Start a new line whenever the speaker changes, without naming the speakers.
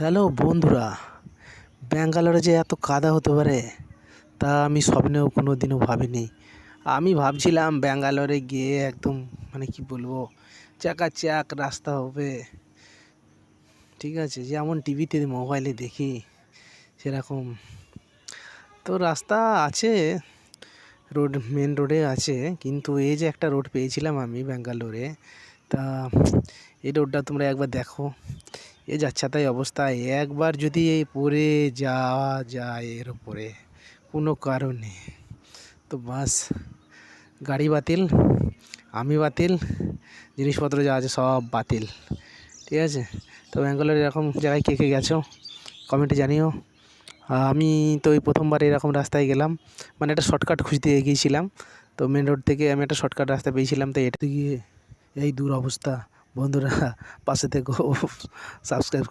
Hello বন্ধুরা, ব্যাঙ্গালোরে যে এত কাদা হতে পারে, তা আমি স্বপ্নেও কোনো দিনও ভাবিনি। আমি ভাবছিলাম ব্যাঙ্গালোরে গিয়ে একদম মানে কি বলব, চাকাচাক রাস্তা হবে। ঠিক আছে, যেমন টিভিতে মোবাইলে দেখি, সেরকম। তো রাস্তা আছে, রোড, মেন রোডে আছে, কিন্তু এই যে একটা রোড পেয়েছিলাম আমি ব্যাঙ্গালোরে, তা এই রোডটা তোমরা একবার দেখো। এ যাচ্ছে, তাই অবস্থা। একবার যদি এই পরে যাওয়া যায় এর উপরে, কোনো কারণে। তো বাস, গাড়ি বাতিল, আমি বাতিল, জিনিসপত্র যা আছে সব বাতিল। ঠিক আছে? তো ব্যাঙ্গালোর এরকম জায়গায় কে কে গেছো? কমেন্টে জানিও। আমি তো এই প্রথমবার এরকম রাস্তায় গেলাম। মানে একটা শর্টকাট খুঁজতে এগিয়েছিলাম। তো মেন রোড থেকে আমি একটা শর্টকাট রাস্তা পেয়েছিলাম, তো এটা গিয়ে এই দূর অবস্থা। বন্ধুরা পাশে থেকে সাবস্ক্রাইব